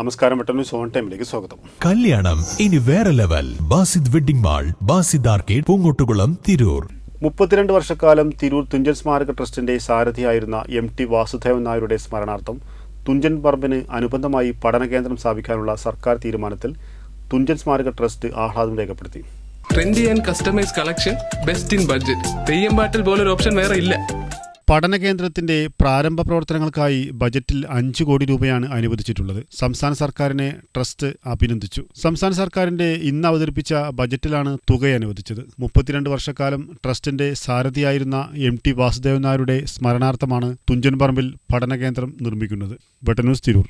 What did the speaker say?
നമസ്കാരം വെട്ടനു സോൺ ടൈമിലേക്ക് സ്വാഗതം. കല്യാണം ഇനി വേറെ level. Basid wedding mall Basid arcade Poongottukulam Tirur. മുപ്പത്തിരണ്ട് വർഷക്കാലം തിരൂർ തുഞ്ചൻ സ്മാരക ട്രസ്റ്റിന്റെ സാരഥിയായിരുന്ന എം ടി വാസുദേവൻ നായരുടെ സ്മരണാർത്ഥം തുഞ്ചൻ പറമ്പിന് അനുബന്ധമായി പഠന കേന്ദ്രം സ്ഥാപിക്കാനുള്ള സർക്കാർ തീരുമാനത്തിൽ തുഞ്ചൻ സ്മാരക ട്രസ്റ്റ് ആഹ്ലാദം രേഖപ്പെടുത്തി. Trendy and customise collection best in budget Theyyam പാട്ടിൽ പോലൊരു ഓപ്ഷൻ വേറെ ഇല്ല. പഠന കേന്ദ്രത്തിന്റെ പ്രാരംഭ പ്രവർത്തനങ്ങൾക്കായി ബജറ്റിൽ അഞ്ച് കോടി രൂപയാണ് അനുവദിച്ചിട്ടുള്ളത്. സംസ്ഥാന സർക്കാരിനെ ട്രസ്റ്റ് അഭിനന്ദിച്ചു. സംസ്ഥാന സർക്കാരിന്റെ ഇന്ന് അവതരിപ്പിച്ച ബജറ്റിലാണ് തുക അനുവദിച്ചത്. മുപ്പത്തിരണ്ട് വർഷക്കാലം ട്രസ്റ്റിന്റെ സാരഥിയായിരുന്ന എം ടി വാസുദേവൻ നായരുടെ സ്മരണാർത്ഥമാണ് തുഞ്ചൻപറമ്പിൽ പഠന കേന്ദ്രം നിർമ്മിക്കുന്നത്. ബട്ടന്യൂസ് തിരൂർ.